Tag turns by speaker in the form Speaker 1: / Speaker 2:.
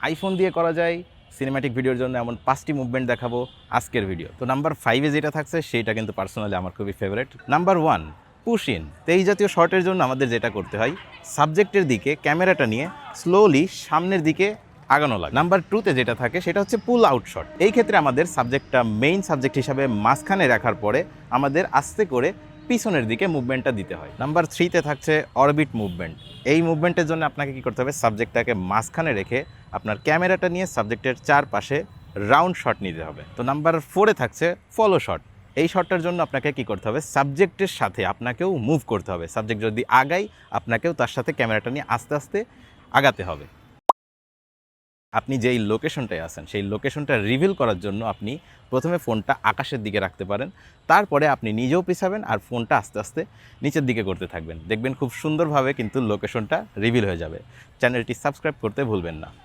Speaker 1: IPhone দিয়ে করা যায় সিনেম্যাটিক ভিডিওর জন্য এমন পাঁচটি মুভমেন্ট দেখাবো আজকের ভিডিও তো নাম্বার ফাইভে যেটা থাকছে সেটা কিন্তু পার্সোনালি আমার খুবই favourite number one push in তো এই জাতীয় শর্টের জন্য আমাদের যেটা করতে হয় সাবজেক্টের দিকে ক্যামেরাটা নিয়ে স্লোলি সামনের দিকে আগানো লাগে। নাম্বার টুতে যেটা থাকে, সেটা হচ্ছে পুল আউট শট এই ক্ষেত্রে আমাদের সাবজেক্টটা মেইন সাবজেক্ট হিসাবে মাঝখানে রাখার পরে আমাদের আস্তে করে পিছনের দিকে মুভমেন্টটা দিতে হয়। নাম্বার থ্রিতে থাকছে অরবিট মুভমেন্ট এই মুভমেন্টের জন্য আপনাকে কি করতে হবে সাবজেক্টটাকে মাঝখানে রেখে আপনার ক্যামেরাটা নিয়ে সাবজেক্টের চারপাশে রাউন্ড শট নিতে হবে। তো নাম্বার ফোরে থাকছে ফলো শট এই শটটার জন্য আপনাকে কি করতে হবে সাবজেক্টের সাথে আপনাকেও মুভ করতে হবে। সাবজেক্ট যদি আগাই আপনাকেও তার সাথে ক্যামেরাটা নিয়ে আস্তে আস্তে আগাতে হবে। আপনি যেই লোকেশনটায় আছেন, সেই লোকেশনটা রিভিল করার জন্য আপনি প্রথমে ফোনটা আকাশের দিকে রাখতে পারেন। তারপরে আপনি নিজেও পিছাবেন আর ফোনটা আস্তে আস্তে নিচের দিকে করতে থাকবেন। দেখবেন খুব সুন্দরভাবে কিন্তু লোকেশনটা রিভিল হয়ে যাবে। চ্যানেলটি সাবস্ক্রাইব করতে ভুলবেন না।